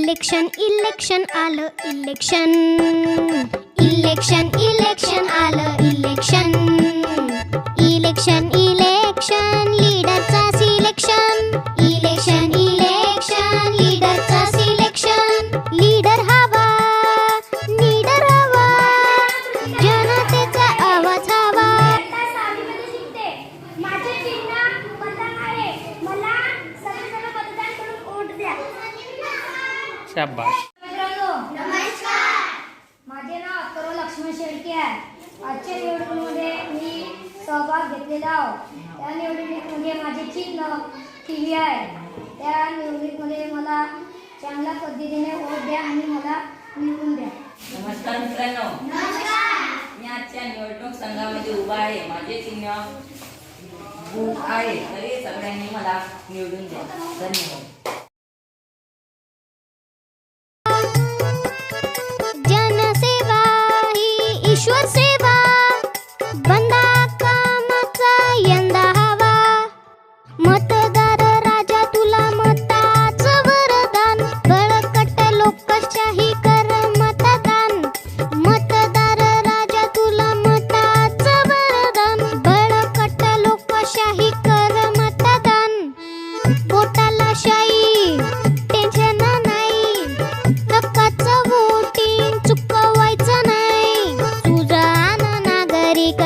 Election election आलं election election शाबाश मित्रांनो नमस्कार माझे नाव अथर्व लक्ष्मण शेळके आहे. आजच्या निवडणुकीमध्ये मी सहभाग घेतलेला आहोत. त्या निवडणुकीमध्ये माझे चिन्ह टी व्ही आहे. त्या निवडणुकीमध्ये मला चांगल्या पद्धतीने वोट द्या आणि मला निवडून द्या. नमस्कार मित्रांनो. मी आजच्या निवडणूक संघामध्ये उभा आहे. माझे चिन्ह आहे. तरी सगळ्यांनी मला निवडून द्या. धन्यवाद. पोटाला शाई टेन्शन नाही. हक्काचं वोटिंग चुकवायचं नाही. तुझा नागरिक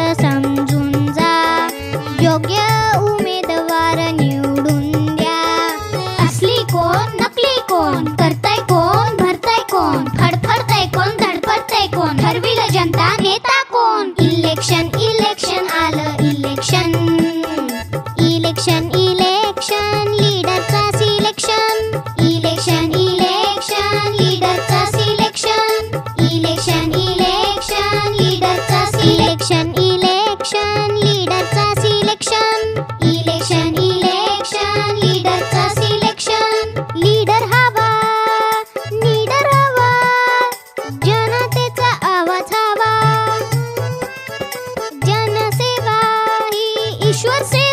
Sure. say